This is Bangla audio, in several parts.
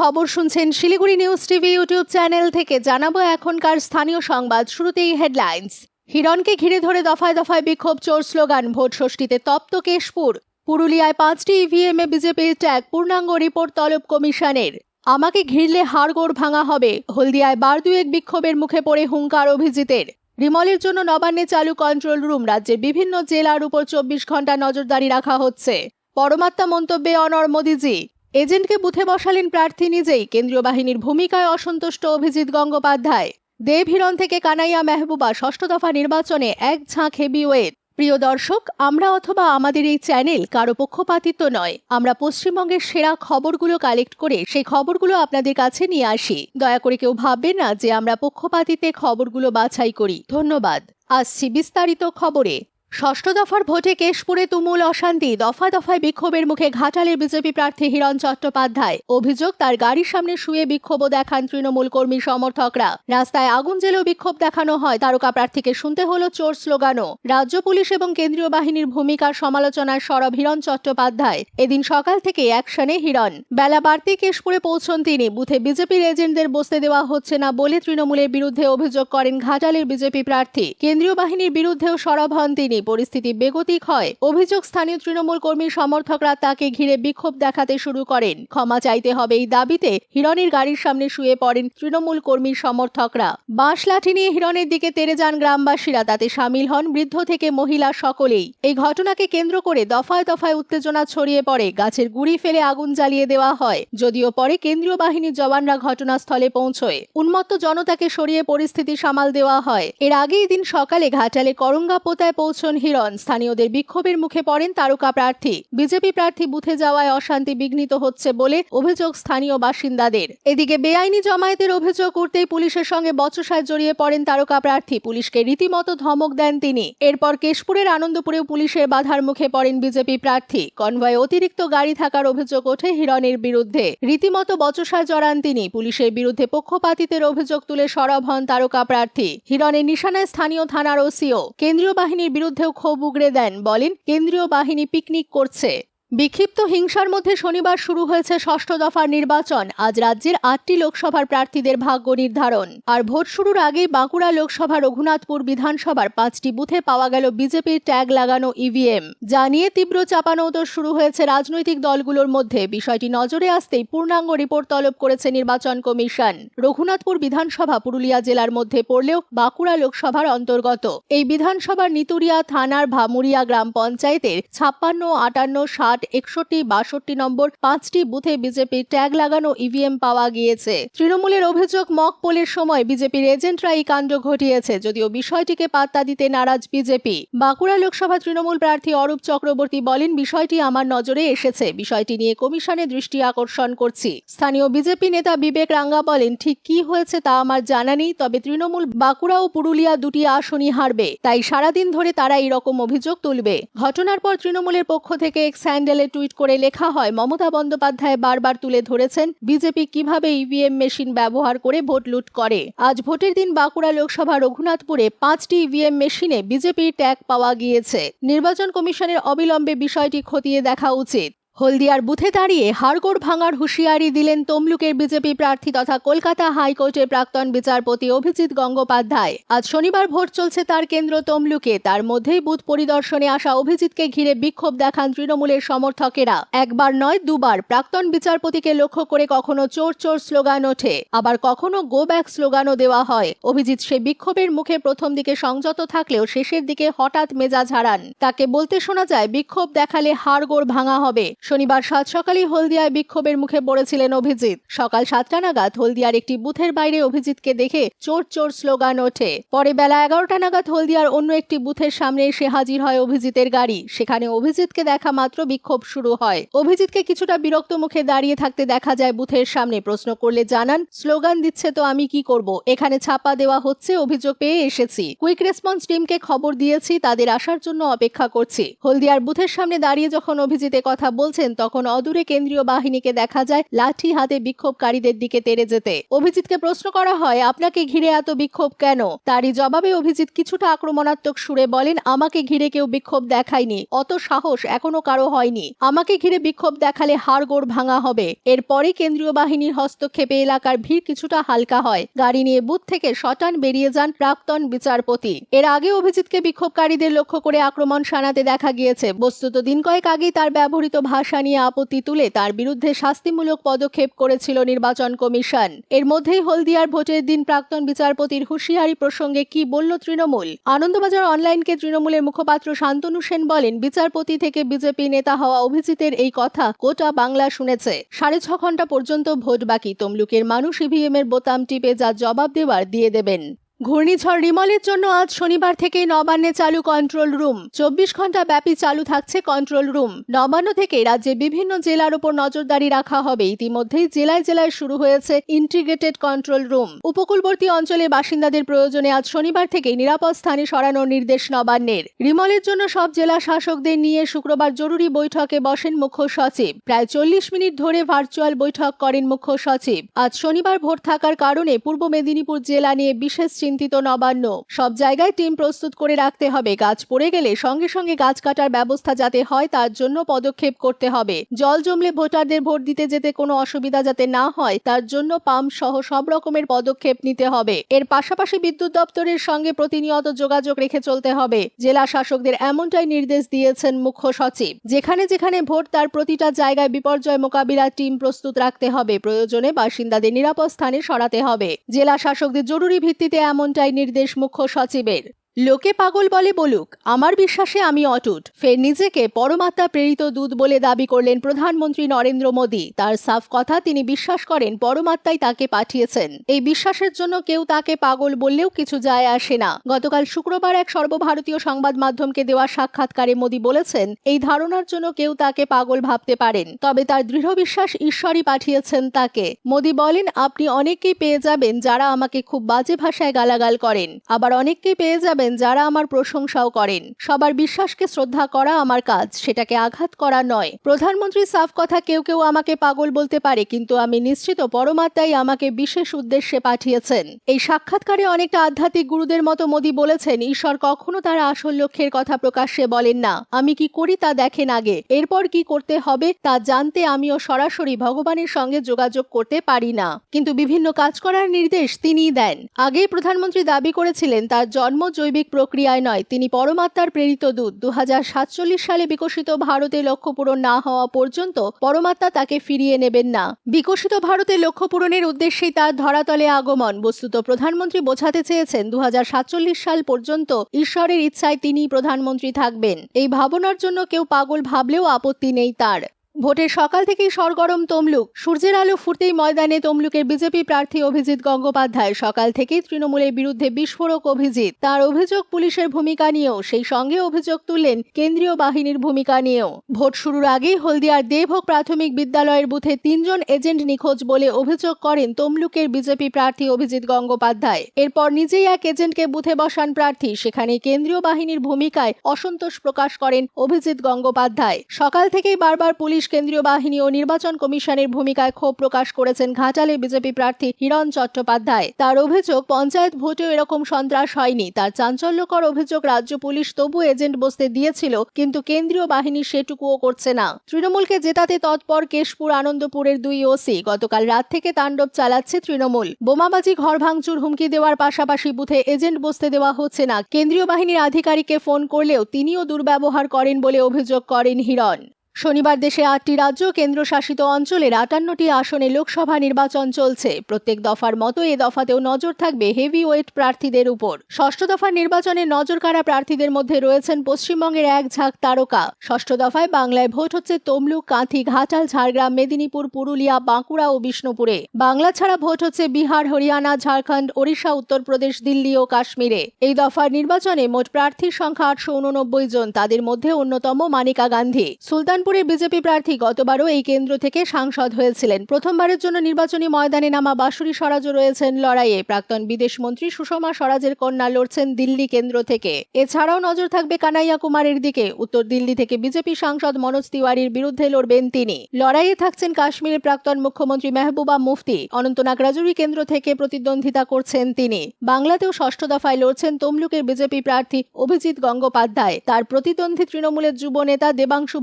খবর শুনছেন Siliguri news TV YouTube channel থেকে। জানাব এখনকার স্থানীয় সংবাদ, শুরুতেই হেডলাইন্স। হিরণকে ঘিরে ধরে দফায় দফায় বিক্ষোভ, চোর স্লোগান, ভোট ষষ্ঠীতে তপ্ত কেশপুর। পুরুলিয়ায় পাঁচটি ইভিএম এ বিজেপির ট্যাগ, পূর্ণাঙ্গ রিপোর্ট তলব কমিশনের। আমাকে ঘিরলে হাড়গোড় ভাঙা হবে। হলদিয়ায় বার দুয়েক বিক্ষোভের মুখে পড়ে হুঙ্কার অভিজিতের। রিমলের জন্য নবান্নে চালু কন্ট্রোল রুম রাজ্যের বিভিন্ন জেলার উপর চব্বিশ ঘণ্টা নজরদারি রাখা হচ্ছে। পরমাত্মা মন্তব্যে অনর মোদিজি। এজেন্টকে বুথে বসালেন প্রার্থী নিজেই। কেন্দ্রীয় বাহিনীর ভূমিকায় অসন্তুষ্ট অভিজিৎ গঙ্গোপাধ্যায়। দেব হিরণ থেকে কানাইয়া মেহবুবা ষষ্ঠ দফা নির্বাচনে এক ঝাঁক হেভিওয়েট। প্রিয় দর্শক, আমরা অথবা আমাদের এই চ্যানেল কারও পক্ষপাতিত্ব নয়। আমরা পশ্চিমবঙ্গের সেরা খবরগুলো কালেক্ট করে সেই খবরগুলো আপনাদের কাছে নিয়ে আসি। দয়া করে কেউ ভাববেন না যে আমরা পক্ষপাতিতে খবরগুলো বাছাই করি। ধন্যবাদ। আসছি বিস্তারিত খবরে। ষষ্ঠ দফার ভোটে কেশপুরে তুমুল অশান্তি, দফা দফায় বিক্ষোভের মুখে ঘাটালের বিজেপি প্রার্থী হিরণ চট্টোপাধ্যায়। অভিযোগ, তার গাড়ির সামনে শুয়ে বিক্ষোভ দেখান তৃণমূল কর্মী সমর্থকরা। রাস্তায় আগুন জেলেও বিক্ষোভ দেখানো হয় তারকা প্রার্থীকে শুনতে হলো চোর স্লোগানও। রাজ্য পুলিশ এবং কেন্দ্রীয় বাহিনীর ভূমিকার সমালোচনায় সরব হিরণ চট্টোপাধ্যায়। এদিন সকাল থেকে অ্যাকশনে হিরণ। বেলা বাড়তে কেশপুরে পৌঁছন তিনি। বুথে বিজেপির এজেন্টদের বসতে দেওয়া হচ্ছে না বলে তৃণমূলের বিরুদ্ধে অভিযোগ করেন ঘাটালের বিজেপি প্রার্থী। কেন্দ্রীয় বাহিনীর বিরুদ্ধেও সরব হন তিনি। পরিস্থিতি বেগতিক হয়। অভিযোগ, স্থানীয় তৃণমূল কর্মীর সমর্থকরা তাকে ঘিরে বিক্ষোভ দেখাতে শুরু করেন। ক্ষমা চাইতে হবে এই দাবিতে হিরণের গাড়ির সামনে শুয়ে পড়েন তৃণমূল কর্মীর সমর্থকরা। বাঁশ লাঠি নিয়ে হিরণের দিকে তেরে যান গ্রামবাসীরা, তাতে সামিল হন বৃদ্ধ থেকে মহিলা সকলেই। এই ঘটনাকে কেন্দ্র করে দফায় দফায় উত্তেজনা ছড়িয়ে পড়ে, গাছের গুড়ি ফেলে আগুন জ্বালিয়ে দেওয়া হয়, যদিও পরে কেন্দ্রীয় বাহিনীর জওয়ানরা ঘটনাস্থলে পৌঁছয়। উন্মত্ত জনতাকে সরিয়ে পরিস্থিতি সামাল দেওয়া হয়। এর আগেই দিন সকালে ঘাটালে করঙ্গাপোতায় পৌঁছন হিরণ। স্থানীয়দের বিক্ষোভের মুখে পড়েন তারকা প্রার্থী। বিজেপি প্রার্থী বুথে যাওয়ায় অশান্তি বিঘ্নিত হচ্ছে বলে অভিযোগ স্থানীয় বাসিন্দাদের। এদিকে বেআইনি জমায়েতের অভিযোগ উঠতেই পুলিশের সঙ্গে বচসায় জড়িয়ে পড়েন তারকা প্রার্থী। পুলিশকে রীতিমতো ধমক দেন তিনি। এরপর কেশপুরের আনন্দপুরেও পুলিশের বাধার মুখে পড়েন বিজেপি প্রার্থী। কনভয়ে অতিরিক্ত গাড়ি থাকার অভিযোগ ওঠে হিরণের বিরুদ্ধে। রীতিমতো বচসায় জড়ান তিনি। পুলিশের বিরুদ্ধে পক্ষপাতিতের অভিযোগ তুলে সরব হন তারকা প্রার্থী। হিরণের নিশানায় স্থানীয় থানার ওসিও। কেন্দ্রীয় বাহিনীর বিরুদ্ধেও ক্ষোভ উগড়ে দেন। বলেন কেন্দ্রীয় বাহিনী পিকনিক করছে। বিক্ষিপ্ত হিংসার মধ্যে শনিবার শুরু হয়েছে ষষ্ঠ দফার নির্বাচন। আজ রাজ্যের আটটি লোকসভার প্রার্থীদের ভাগ্য নির্ধারণ। আর ভোট শুরুর আগেই বাঁকুড়া লোকসভা রঘুনাথপুর বিধানসভার পাঁচটি বুথে পাওয়া গেল বিজেপির ট্যাগ লাগানো ইভিএম যা নিয়ে তীব্র চাপানৌতর শুরু হয়েছে রাজনৈতিক দলগুলোর মধ্যে। বিষয়টি নজরে আসতেই পূর্ণাঙ্গ রিপোর্ট তলব করেছে নির্বাচন কমিশন। রঘুনাথপুর বিধানসভা পুরুলিয়া জেলার মধ্যে পড়লেও বাঁকুড়া লোকসভার অন্তর্গত। এই বিধানসভার নিতুরিয়া থানার ভামুরিয়া গ্রাম পঞ্চায়েতের ছাপ্পান্ন, আটান্ন, ষাট একষট্টি, বাষট্টি নম্বর, পাঁচটি বুথে বিজেপির ট্যাগ লাগানো ইভিএম পাওয়া গিয়েছে। তৃণমূলের অভিযোগ, মক পোলের সময় বিজেপির এজেন্টরা এই কাণ্ড ঘটিয়েছে, যদিও বিষয়টিকে পাত্তা দিতে নারাজ বিজেপি। বাঁকুড়া লোকসভা তৃণমূল প্রার্থী অরূপ চক্রবর্তী বলেন, বিষয়টি আমার নজরে এসেছে, বিষয়টি নিয়ে কমিশনের দৃষ্টি আকর্ষণ করছি। স্থানীয় বিজেপি নেতা বিবেক রাঙ্গা বলেন, ঠিক কি হয়েছে তা আমার জানা নেই, তবে তৃণমূল বাঁকুড়া ও পুরুলিয়া দুটি আসনই হারবে, তাই সারাদিন ধরে তারা এরকম অভিযোগ তুলবে। ঘটনার পর তৃণমূলের পক্ষ থেকে এক স্যান্ডেলে টুইট করে লেখা হয়, মমতা বন্দ্যোপাধ্যায় বারবার তুলে ধরেছেন, বিজেপি কীভাবে ইভিএম মেশিন ব্যবহার করে ভোট লুট করে? আজ ভোটের দিন বাঁকুড়া লোকসভা রঘুনাথপুরে পাঁচটি ইভিএম মেশিনে বিজেপির ট্যাগ পাওয়া গিয়েছে। নির্বাচন কমিশনের অবিলম্বে বিষয়টি খতিয়ে দেখা উচিত। হলদিয়ার বুথে দাঁড়িয়ে হাড়গোড় ভাঙার হুঁশিয়ারি দিলেন তমলুকের বিজেপি প্রার্থী তথা কলকাতা হাইকোর্টের প্রাক্তন বিচারপতি অভিজিৎ গঙ্গোপাধ্যায়। আজ শনিবার ভোট চলছে তার কেন্দ্র তমলুকে। তার মধ্যেই বুথ পরিদর্শনে আসা অভিজিৎকে ঘিরে বিক্ষোভ দেখান তৃণমূলের সমর্থকেরা। একবার নয়, দুবার প্রাক্তন বিচারপতিকে লক্ষ্য করে কখনো চোর চোর স্লোগান ওঠে। আবার কখনো গো ব্যাক স্লোগানও দেওয়া হয়। অভিজিৎ সে বিক্ষোভের মুখে প্রথম দিকে সংযত থাকলেও শেষের দিকে হঠাৎ মেজাজ হারান। তাকে বলতে শোনা যায়, বিক্ষোভ দেখালে হাড়গোড় ভাঙা হবে। শনিবার সাত সকালেই হলদিয়ায় বিক্ষোভের মুখে পড়েছিলেন অভিজিৎ। সকাল সাতটা নাগাদ হলদিয়ার একটি বুথের বাইরে অভিজিৎকে দেখে চোর চোর স্লোগান ওঠে। পরে বেলা এগারোটা নাগাদ হলদিয়ার অন্য একটি বুথের সামনে এসে হাজির হয় অভিজিতের গাড়ি। সেখানে অভিজিৎকে দেখা মাত্র বিক্ষোভ শুরু হয়। অভিজিৎকে কিছুটা বিরক্ত মুখে দাঁড়িয়ে থাকতে দেখা যায় বুথের সামনে। প্রশ্ন করলে জানান, স্লোগান দিচ্ছে তো আমি কি করব? এখানে ছাপা দেওয়া হচ্ছে, অভিযোগ পেয়ে এসেছি। কুইক রেসপন্স টিমকে খবর দিয়েছি, তাদের আসার জন্য অপেক্ষা করছি। হলদিয়ার বুথের সামনে দাঁড়িয়ে যখন অভিজিৎ এ কথা বলছে যাচ্ছেন তখন অদূরে কেন্দ্রীয় বাহিনীকে দেখা যায় লাঠি হাতে বিক্ষোভকারীদের দিকে তেড়ে যেতে। অভিজিৎকে প্রশ্ন করা হয়, আপনাকে ঘিরে এত বিক্ষোভ কেন? তারই জবাবে অভিজিৎ কিছুটা আক্রমণাত্মক সুরে বলেন, আমাকে ঘিরে কেউ বিক্ষোভ দেখায়নি। অত সাহস এখনও কারও হয়নি। আমাকে ঘিরে বিক্ষোভ দেখালে হাড়গোড় ভাঙা হবে। এরপরে কেন্দ্রীয় বাহিনীর হস্তক্ষেপে এলাকার ভিড় কিছুটা হালকা হয়। গাড়ি নিয়ে বুথ থেকে শটান বেরিয়ে যান প্রাক্তন বিচারপতি। এর আগে অভিজিৎকে বিক্ষোভকারীদের লক্ষ্য করে আক্রমণ শানাতে দেখা গিয়েছে। বস্তুত দিন কয়েক আগেই তার ব্যবহৃত ভাষা নিয়ে আপত্তি তুলে তার বিরুদ্ধে শাস্তিমূলক পদক্ষেপ করেছিল নির্বাচন কমিশন। এর মধ্যেই হলদিয়ার ভোটের দিন প্রাক্তন বিচারপতির হুঁশিয়ারি প্রসঙ্গে কি বলল তৃণমূল? আনন্দবাজার অনলাইনকে তৃণমূলের মুখপাত্র শান্তনু সেন বলেন, বিচারপতি থেকে বিজেপি নেতা হওয়া অভিজিতের এই কথা গোটা বাংলা শুনেছে। সাড়ে ছ ঘণ্টা পর্যন্ত ভোট বাকি, তমলুকের মানুষ ইভিএম এর বোতাম টিপে যা জবাব দেওয়ার দিয়ে দেবেন। ঘূর্ণিঝড় রিমলের জন্য আজ শনিবার থেকেই নবান্নে চালু কন্ট্রোল রুম চব্বিশ ঘণ্টা ব্যাপী চালু থাকছে কন্ট্রোল রুম নবান্ন থেকে রাজ্যে বিভিন্ন জেলার উপর নজরদারি রাখা হবে। ইতিমধ্যেই জেলায় জেলায় শুরু হয়েছে ইন্টিগ্রেটেড কন্ট্রোল রুম উপকূলবর্তী অঞ্চলের বাসিন্দাদের প্রয়োজনে আজ শনিবার থেকেই নিরাপদ স্থানে সরানোর নির্দেশ নবান্নের। রিমলের জন্য সব জেলা শাসকদের নিয়ে শুক্রবার জরুরি বৈঠকে বসেন মুখ্য সচিব। প্রায় চল্লিশ মিনিট ধরে ভার্চুয়াল বৈঠক করেন মুখ্য সচিব। আজ শনিবার ভোট থাকার কারণে পূর্ব মেদিনীপুর জেলা নিয়ে বিশেষ চিন্তিত নবান্ন। সব জায়গায় টিম প্রস্তুত করে রাখতে হবে। গাছ পড়ে গেলে সঙ্গে সঙ্গে গাছ কাটার ব্যবস্থা যাতে হয়, তার জন্য পদক্ষেপ করতে হবে। জল জমলে ভোটারদের ভোট দিতে যেতে কোনো অসুবিধা যাতে না হয়, তার জন্য পাম্প সহ সব রকমের পদক্ষেপ নিতে হবে। এর পাশাপাশি বিদ্যুৎ দপ্তরের সঙ্গে প্রতিনিয়ত যোগাযোগ রেখে চলতে হবে। জেলা শাসকদের এমনটাই নির্দেশ দিয়েছেন মুখ্য সচিব। যেখানে যেখানে ভোট, তার প্রতিটা জায়গায় বিপর্যয় মোকাবিলার টিম প্রস্তুত রাখতে হবে। প্রয়োজনে বাসিন্দাদের নিরাপদ স্থানে সরাতে হবে। জেলা শাসকদের জরুরি ভিত্তিতে এমনটাই নির্দেশ মুখ্য সচিবের। লোকে পাগল বলে বলুক, আমার বিশ্বাসে আমি অটুট। ফের নিজেকে পরমাত্মা প্রেরিত দূত বলে দাবি করলেন প্রধানমন্ত্রী নরেন্দ্র মোদী। তার সাফ কথা তিনি বিশ্বাস করেন পরমাত্মাই তাকে পাঠিয়েছেন। এই বিশ্বাসের জন্য কেউ তাকে পাগল বললেও কিছু যায় আসে না। গতকাল শুক্রবার এক সর্বভারতীয় সংবাদ মাধ্যমকে দেওয়া সাক্ষাৎকারে মোদী বলেছেন, এই ধারণার জন্য কেউ তাকে পাগল ভাবতে পারেন, তবে তার দৃঢ় বিশ্বাস ঈশ্বরই পাঠিয়েছেন তাকে। মোদী বলেন, আপনি অনেককেই পেয়ে যাবেন যারা আমাকে খুব বাজে ভাষায় গালাগাল করেন। আবার অনেককেই পেয়ে যাবেন যারা আমার প্রশংসাও করেন। সবার বিশ্বাসকে শ্রদ্ধা করা আমার কাজ, সেটাকে আঘাত করা নয়। প্রধানমন্ত্রী সাফ কথা কেউ কেউ আমাকে পাগল বলতে পারে, কিন্তু আমি নিশ্চিত পরমাত্মাই আমাকে বিশেষ উদ্দেশ্যে পাঠিয়েছেন। এই সাক্ষাৎকারে অনেকটা আধ্যাত্মিক গুরুদের মতো মোদী বলেছেন, ঈশ্বর কখনো তার আসল লক্ষ্যের কথা প্রকাশ্যে বলেন না। আমি কি করি তা দেখেন আগে। এরপর কি করতে হবে তা জানতে আমিও সরাসরি ভগবানের সঙ্গে যোগাযোগ করতে পারি না। কিন্তু বিভিন্ন কাজ করার নির্দেশ তিনিই দেন। আগেই প্রধানমন্ত্রী দাবি করেছিলেন, তার জন্ম জৈবিক প্রক্রিয়ায় নয়, তিনি পরমাত্মার প্রেরিত দূত। দুহাজার সাতচল্লিশ সালে বিকশিত ভারতে লক্ষ্য পূরণ না হওয়া পর্যন্ত পরমাত্মা তাকে ফিরিয়ে নেবেন না। বিকশিত ভারতে লক্ষ্য পূরণের উদ্দেশ্যেই তার ধরাতলে আগমন। বস্তুত প্রধানমন্ত্রী বোঝাতে চেয়েছেন, দুহাজার সাতচল্লিশ সাল পর্যন্ত ঈশ্বরের ইচ্ছায় তিনি প্রধানমন্ত্রী থাকবেন। এই ভাবনার জন্য কেউ পাগল ভাবলেও আপত্তি নেই তার। ভোটের সকাল থেকেই সরগরম তমলুক। সূর্যের আলো ফুটতেই ময়দানে তমলুকের বিজেপি প্রার্থী অভিজিৎ গঙ্গোপাধ্যায়। সকাল থেকেই তৃণমূলের বিরুদ্ধে বিস্ফোরক অভিজিৎ। তার অভিযোগ পুলিশের ভূমিকা নিয়েও, সেই সঙ্গে অভিযোগ তুললেন কেন্দ্রীয় বাহিনীর ভূমিকা নিয়েও। ভোট শুরুর আগেই হলদিয়ার দেবভোগ প্রাথমিক বিদ্যালয়ের বুথে তিনজন এজেন্ট নিখোঁজ বলে অভিযোগ করেন তমলুকের বিজেপি প্রার্থী অভিজিৎ গঙ্গোপাধ্যায়। এরপর নিজেই এক এজেন্টকে বুথে বসান প্রার্থী। সেখানে কেন্দ্রীয় বাহিনীর ভূমিকায় অসন্তোষ প্রকাশ করেন অভিজিৎ গঙ্গোপাধ্যায়। সকাল থেকেই বারবার পুলিশ কেন্দ্রীয় বাহিনী ও নির্বাচন কমিশনের ভূমিকায় ক্ষোভ প্রকাশ করেছেন ঘাটালে বিজেপি প্রার্থী হিরণ চট্টোপাধ্যায়। তার অভিযোগ, পঞ্চায়েত ভোটেও এরকম সন্ত্রাস হয়নি। তার চাঞ্চল্যকর অভিযোগ রাজ্য পুলিশ তবু এজেন্ট বসতে দিয়েছিল, কিন্তু কেন্দ্রীয় বাহিনী সেটুকুও করছে না। তৃণমূলকে জেতাতে তৎপর কেশপুর আনন্দপুরের দুই ওসি। গতকাল রাত থেকে তাণ্ডব চালাচ্ছে তৃণমূল। বোমাবাজি ঘর ভাঙচুর হুমকি দেওয়ার পাশাপাশি বুথে এজেন্ট বসতে দেওয়া হচ্ছে না। কেন্দ্রীয় বাহিনীর আধিকারিককে ফোন করলেও তিনিও দুর্ব্যবহার করেন বলে অভিযোগ করেন হিরণ। শনিবার দেশে আটটি রাজ্য কেন্দ্রশাসিত অঞ্চলের আটান্নটি আসনে লোকসভা নির্বাচন চলছে। প্রত্যেক দফার মতো এ দফাতেও নজর থাকবে হেভি ওয়েট প্রার্থীদের উপর। ষষ্ঠ দফার নির্বাচনে নজর কাড়া প্রার্থীদের মধ্যে রয়েছেন পশ্চিমবঙ্গের এক ঝাঁক তারকা। ষষ্ঠ দফায় বাংলায় ভোট হচ্ছে তমলুক, কাঁথি, ঘাটাল, ঝাড়গ্রাম, মেদিনীপুর, পুরুলিয়া, বাঁকুড়া ও বিষ্ণুপুরে। বাংলা ছাড়া ভোট হচ্ছে বিহার, হরিয়ানা, ঝাড়খণ্ড, ওড়িশা, উত্তরপ্রদেশ, দিল্লি ও কাশ্মীরে। এই দফার নির্বাচনে মোট প্রার্থীর সংখ্যা আটশো উননব্বই জন। তাদের মধ্যে অন্যতম মানিকা গান্ধী। সুলতানপুর মেদিনীপুরের বিজেপি প্রার্থী গতবারও এই কেন্দ্র থেকে সাংসদ হয়েছিলেন। প্রথমবারের জন্য নির্বাচনী ময়দানে নামা বাসুরি স্বরাজও রয়েছেন লড়াইয়ে। প্রাক্তন বিদেশ মন্ত্রী সুষমা স্বরাজের কন্যা লড়ছেন দিল্লি কেন্দ্র থেকে। এছাড়াও নজর থাকবে কানাইয়া কুমারের দিকে। উত্তর দিল্লি থেকে বিজেপি সাংসদ মনোজ তিওয়ারির বিরুদ্ধে লড়বেন তিনি। লড়াইয়ে থাকছেন কাশ্মীরের প্রাক্তন মুখ্যমন্ত্রী মেহবুবা মুফতি। অনন্তনাগ রাজুরি কেন্দ্র থেকে প্রতিদ্বন্দ্বিতা করছেন তিনি। বাংলাতেও ষষ্ঠ দফায় লড়ছেন তমলুকের বিজেপি প্রার্থী অভিজিৎ গঙ্গোপাধ্যায়। তার প্রতিদ্বন্দ্বী তৃণমূলের যুব নেতা দেবাংশু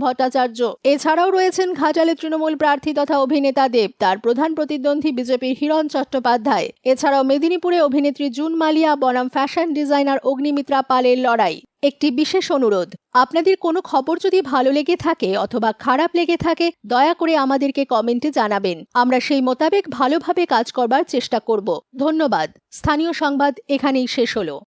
ভট্টাচার্য এছাড়াও রয়েছেন ঘাটালে তৃণমূল প্রার্থী তথা অভিনেতা দেব। তার প্রধান প্রতিদ্বন্দ্বী বিজেপির হিরণ চট্টোপাধ্যায়। এছাড়াও মেদিনীপুরে অভিনেত্রী জুন মালিয়া, বনাম ফ্যাশন ডিজাইনার অগ্নিমিত্রা পালের লড়াই। একটি বিশেষ অনুরোধ, আপনাদের কোনো খবর যদি ভালো লেগে থাকে অথবা খারাপ লেগে থাকে, দয়া করে আমাদেরকে কমেন্টে জানাবেন। আমরা সেই মোতাবেক ভালোভাবে কাজ করবার চেষ্টা করব। ধন্যবাদ। স্থানীয় সংবাদ এখানেই শেষ হলো।